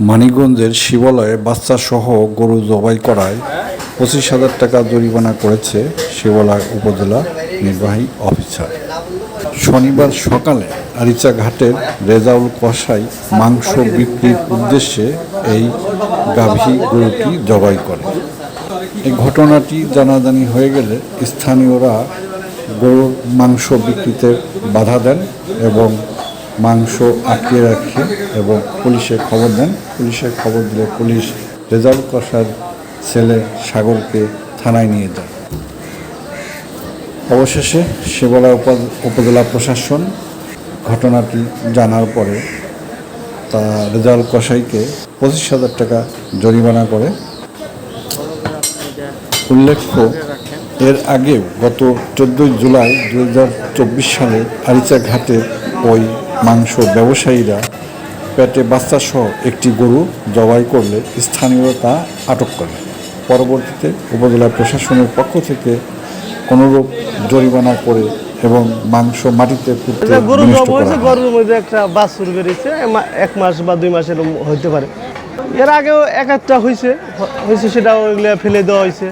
মানিকগঞ্জের শিবালয়ে বাচ্চাসহ গরু জবাই করায় পঁচিশ হাজার টাকা জরিমানা করেছে শিবালয় উপজেলা নির্বাহী অফিসার। শনিবার সকালে আরিচা ঘাটের রেজাউল কসাই মাংস বিক্রির উদ্দেশ্যে এই গাভী গরুটি জবাই করে। এই ঘটনাটি জানাজানি হয়ে গেলে স্থানীয়রা গরুর মাংস বিক্রিতে বাধা দেন এবং মাংস আটকে রাখে এবং পুলিশে খবর দেন। পুলিশে খবর দিলে পুলিশ রেজাল্ট কষার ছেলে সাগরকে থানায় নিয়ে যায়। অবশেষে উপ- উপজেলা প্রশাসন ঘটনাটি জানার পরে তা রেজাল্ট কসাইকে পঁচিশ হাজার টাকা জরিমানা করে। উল্লেখ্য, এর আগেও গত চোদ্দোই জুলাই দু হাজার চব্বিশ সালে আরিচা ঘাটে ওই মাংস ব্যবসায়ীরা পেটে বাচ্চাসহ একটি গরু জবাই করলে স্থানীয়রা তা আটক করে। পরবর্তীতে উপজেলা প্রশাসনের পক্ষ থেকে কোনোরূপ জরিমানা করে এবং মাংস মাটিতে গরু হয়েছে গরুর মধ্যে একটা বাছুর বেরিয়েছে এক মাস বা দুই মাস এরকম হইতে পারে। এর আগেও এক একটা হয়েছে হয়েছে সেটা ওইগুলো ফেলে দেওয়া হয়েছে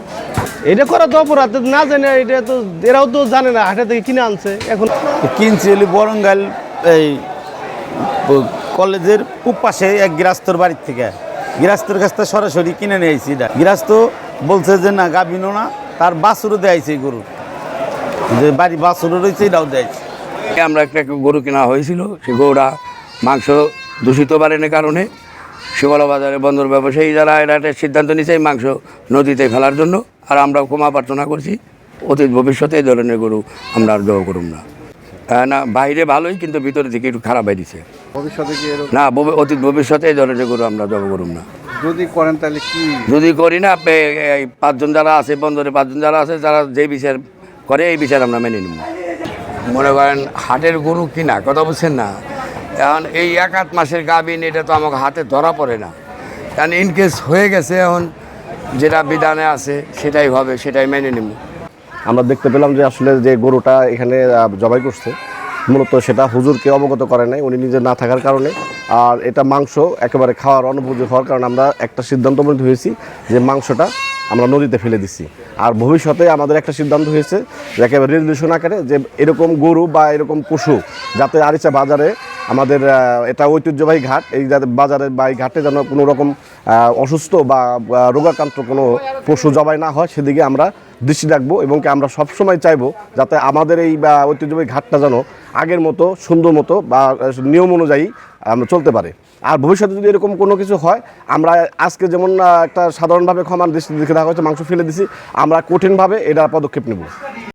এটা করা তো অপরাধ না জানে এটা তো এরাও তো জানে না হাটে থেকে কিনে আনছে এখন কিনছি বরঙ্গাল এই কলেজের পূব পাশে এক গৃহস্থর বাড়ির থেকে। গৃহস্থর কাছ থেকে সরাসরি কিনে নিয়ে আইছি এটা। গৃহস্থ বলছে যে, না গাভিনো না, তার বাছুরও দেয়াইছে গরু। যে, বাড়ি বাছুরও রয়েছে, এটাও দেয়াইছে আমরা একটা গরু কেনা হয়েছিল সেই গরুটা মাংস দূষিত বাড়ানোর কারণে শিবলা বাজারে বন্দর ব্যবসায়ী যারা, এরা একটা সিদ্ধান্ত নিয়েছে মাংস নদীতে ফেলার জন্য, আর আমরা ক্ষমা প্রার্থনা করছি, অতীত ভবিষ্যতে এই ধরনের গরু আমরা আর জব করুম না। না বাইরে ভালোই কিন্তু ভিতরে থেকে একটু খারাপ বেরিয়েছে ভবিষ্যতে কি না অতীত ভবিষ্যতে এই ধরনের গরু আমরা জব করুম না। যদি করেন তাহলে কি? যদি করি না এই পাঁচজন যারা আছে বন্দরে পাঁচজন যারা আছে যারা যে বিচার করে এই বিচার আমরা মেনে নিব মনে করেন হাটের গরু কিনা কথা বলছেন না? এখন এই এক আধ মাসের গাভিন এটা তো আমাকে হাতে ধরা পড়ে না। কারণ ইনকেস হয়ে গেছে এখন যেটা বিধানে আছে সেটাই হবে সেটাই মেনে নিব আমরা দেখতে পেলাম যে আসলে যে গরুটা এখানে জবাই করছে, মূলত সেটা হুজুরকে অবগত করে নাই, উনি নিজে না থাকার কারণে। আর এটা মাংস একেবারে খাওয়ার অনুভূতি হওয়ার কারণে আমরা একটা সিদ্ধান্ত উপনীত হয়েছি যে মাংসটা আমরা নদীতে ফেলে দিচ্ছি আর ভবিষ্যতে আমাদের একটা সিদ্ধান্ত হয়েছে যে একেবারে রেজলিউশন আকারে যে এরকম গরু বা এরকম পশু যাতে আরিচা বাজারে আমাদের এটা ঐতিহ্যবাহী ঘাট, এই যাতে বাজারে বা এই ঘাটে যেন কোনো রকম অসুস্থ বা রোগাক্রান্ত কোনো পশু জবাই না হয়, সেদিকে আমরা দৃষ্টি রাখব এবং কি আমরা সবসময় চাইব যাতে আমাদের এই, বা, ঐতিহ্যবাহী ঘাটটা যেন আগের মতো, সুন্দর মতো, বা, নিয়ম অনুযায়ী চলতে পারে। আর ভবিষ্যতে যদি এরকম কোনো কিছু হয়, আমরা আজকে যেমন একটা সাধারণভাবে ক্ষমার দৃষ্টি দেখে দেখা হচ্ছে মাংস ফেলে দিছি, আমরা কঠিনভাবে এটা পদক্ষেপ নেব।